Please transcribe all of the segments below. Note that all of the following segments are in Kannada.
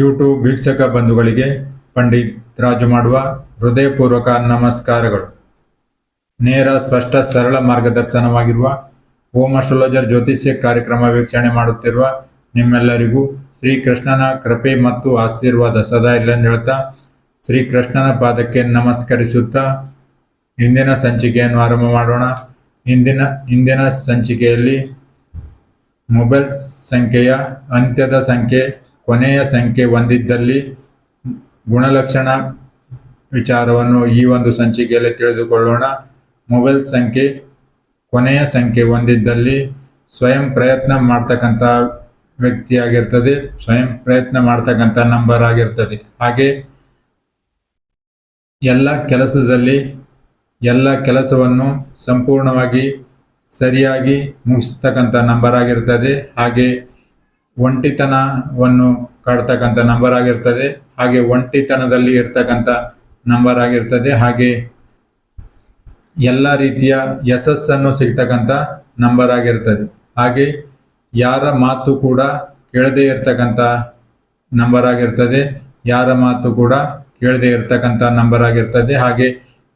ಯೂಟ್ಯೂಬ್ ವೀಕ್ಷಕ ಬಂಧುಗಳಿಗೆ ಪಂಡಿತ್ ರಾಜು ಮಾಡುವ ಹೃದಯಪೂರ್ವಕ ನಮಸ್ಕಾರಗಳು. ನೇರ, ಸ್ಪಷ್ಟ, ಸರಳ ಮಾರ್ಗದರ್ಶನವಾಗಿರುವ ಓಂ ಅಸ್ಟ್ರಾಲಜರ್ ಜ್ಯೋತಿಷ್ಯ ಕಾರ್ಯಕ್ರಮ ವೀಕ್ಷಣೆ ಮಾಡುತ್ತಿರುವ ನಿಮ್ಮೆಲ್ಲರಿಗೂ ಶ್ರೀಕೃಷ್ಣನ ಕೃಪೆ ಮತ್ತು ಆಶೀರ್ವಾದ ಸದಾ ಇಲ್ಲ ಅಂತ ಹೇಳ್ತಾ ಶ್ರೀಕೃಷ್ಣನ ಪಾದಕ್ಕೆ ನಮಸ್ಕರಿಸುತ್ತಾ ಇಂದಿನ ಸಂಚಿಕೆಯನ್ನು ಆರಂಭ ಮಾಡೋಣ. ಇಂದಿನ ಇಂದಿನ ಸಂಚಿಕೆಯಲ್ಲಿ ಮೊಬೈಲ್ ಸಂಖ್ಯೆಯ ಅಂತ್ಯದ ಸಂಖ್ಯೆ ಕೊನೆಯ ಸಂಖ್ಯೆ ಹೊಂದಿದ್ದಲ್ಲಿ ಗುಣಲಕ್ಷಣ ವಿಚಾರವನ್ನು ಈ ಒಂದು ಸಂಚಿಕೆಯಲ್ಲಿ ತಿಳಿದುಕೊಳ್ಳೋಣ. ಮೊಬೈಲ್ ಸಂಖ್ಯೆ ಕೊನೆಯ ಸಂಖ್ಯೆ ಹೊಂದಿದ್ದಲ್ಲಿ ಸ್ವಯಂ ಪ್ರಯತ್ನ ಮಾಡ್ತಕ್ಕಂಥ ವ್ಯಕ್ತಿಯಾಗಿರ್ತದೆ. ಸ್ವಯಂ ಪ್ರಯತ್ನ ಮಾಡ್ತಕ್ಕಂಥ ನಂಬರ್ ಆಗಿರ್ತದೆ. ಹಾಗೆ ಎಲ್ಲ ಕೆಲಸದಲ್ಲಿ ಎಲ್ಲ ಕೆಲಸವನ್ನು ಸಂಪೂರ್ಣವಾಗಿ ಸರಿಯಾಗಿ ಮುಗಿಸ್ತಕ್ಕಂಥ ನಂಬರ್ ಆಗಿರ್ತದೆ. ಹಾಗೆ ಒಂಟಿತನವನ್ನು ಕಾಡ್ತಕ್ಕಂಥ ನಂಬರ್ ಆಗಿರ್ತದೆ, ಹಾಗೆ ಒಂಟಿತನದಲ್ಲಿ ಇರ್ತಕ್ಕಂಥ ನಂಬರ್ ಆಗಿರ್ತದೆ, ಹಾಗೆ ಎಲ್ಲ ರೀತಿಯ ಯಶಸ್ಸನ್ನು ಸಿಗ್ತಕ್ಕಂಥ ನಂಬರ್ ಆಗಿರ್ತದೆ. ಹಾಗೆ ಯಾರ ಮಾತು ಕೂಡ ಕೇಳದೇ ಇರ್ತಕ್ಕಂಥ ನಂಬರ್ ಆಗಿರ್ತದೆ, ಯಾರ ಮಾತು ಕೂಡ ಕೇಳದೇ ಇರ್ತಕ್ಕಂಥ ನಂಬರ್ ಆಗಿರ್ತದೆ, ಹಾಗೆ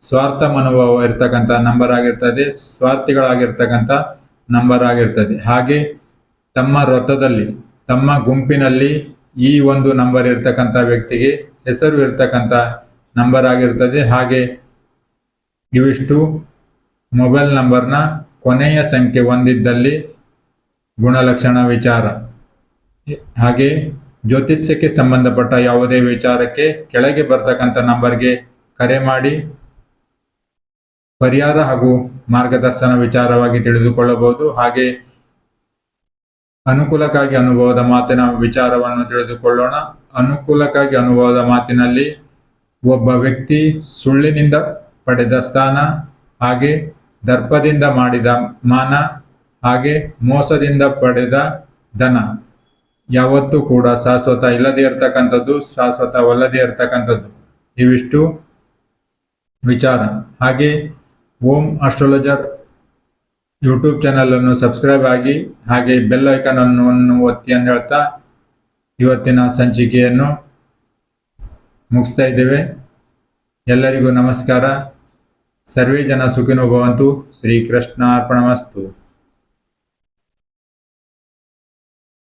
ಸ್ವಾರ್ಥ ಮನೋಭಾವ ಇರ್ತಕ್ಕಂಥ ನಂಬರ್ ಆಗಿರ್ತದೆ, ಸ್ವಾರ್ಥಿಗಳಾಗಿರ್ತಕ್ಕಂಥ ನಂಬರ್ ಆಗಿರ್ತದೆ. ಹಾಗೆ ತಮ್ಮ ವೃತ್ತದಲ್ಲಿ ತಮ್ಮ ಗುಂಪಿನಲ್ಲಿ ಈ ಒಂದು ನಂಬರ್ ಇರ್ತಕ್ಕಂಥ ವ್ಯಕ್ತಿಗೆ ಹೆಸರು ಇರ್ತಕ್ಕಂಥ ನಂಬರ್ ಆಗಿರ್ತದೆ. ಹಾಗೆ ಇವಿಷ್ಟು ಮೊಬೈಲ್ ನಂಬರ್ನ ಕೊನೆಯ ಸಂಖ್ಯೆ ಹೊಂದಿದ್ದಲ್ಲಿ ಗುಣಲಕ್ಷಣ ವಿಚಾರ. ಹಾಗೆ ಜ್ಯೋತಿಷ್ಯಕ್ಕೆ ಸಂಬಂಧಪಟ್ಟ ಯಾವುದೇ ವಿಚಾರಕ್ಕೆ ಕೆಳಗೆ ಬರ್ತಕ್ಕಂಥ ನಂಬರ್ಗೆ ಕರೆ ಮಾಡಿ ಪರಿಹಾರ ಹಾಗೂ ಮಾರ್ಗದರ್ಶನ ವಿಚಾರವಾಗಿ ತಿಳಿದುಕೊಳ್ಳಬಹುದು. ಹಾಗೆ ಅನುಕೂಲಕ್ಕಾಗಿ ಅನುಭವದ ಮಾತಿನ ವಿಚಾರವನ್ನು ತಿಳಿದುಕೊಳ್ಳೋಣ. ಅನುಕೂಲಕ್ಕಾಗಿ ಅನುಭವದ ಮಾತಿನಲ್ಲಿ ಒಬ್ಬ ವ್ಯಕ್ತಿ ಸುಳ್ಳಿನಿಂದ ಪಡೆದ ಸ್ಥಾನ, ಹಾಗೆ ದರ್ಪದಿಂದ ಮಾಡಿದ ಮಾನ, ಹಾಗೆ ಮೋಸದಿಂದ ಪಡೆದ ಧನ. ಯಾವತ್ತೂ ಕೂಡ ಶಾಶ್ವತ ಇಲ್ಲದೇ ಇರತಕ್ಕಂಥದ್ದು, ಶಾಶ್ವತವಲ್ಲದೇ ಇರತಕ್ಕಂಥದ್ದು. ಇವಿಷ್ಟು ವಿಚಾರ. ಹಾಗೆ ಓಂ ಅಸ್ಟ್ರಾಲಜರ್ ಯೂಟ್ಯೂಬ್ ಚಾನಲನ್ನು ಸಬ್ಸ್ಕ್ರೈಬ್ ಆಗಿ, ಹಾಗೆ ಬೆಲ್ ಐಕಾನ್ ಅನ್ನು ಒತ್ತಿ ಅಂತ ಹೇಳ್ತಾ ಇವತ್ತಿನ ಸಂಚಿಕೆಯನ್ನು ಮುಗಿಸ್ತಾ ಇದ್ದೇವೆ. ಎಲ್ಲರಿಗೂ ನಮಸ್ಕಾರ. ಸರ್ವೇ ಜನ ಸುಖಿನೋ ಭವಂತು. ಅರ್ಪಣಮಸ್ತು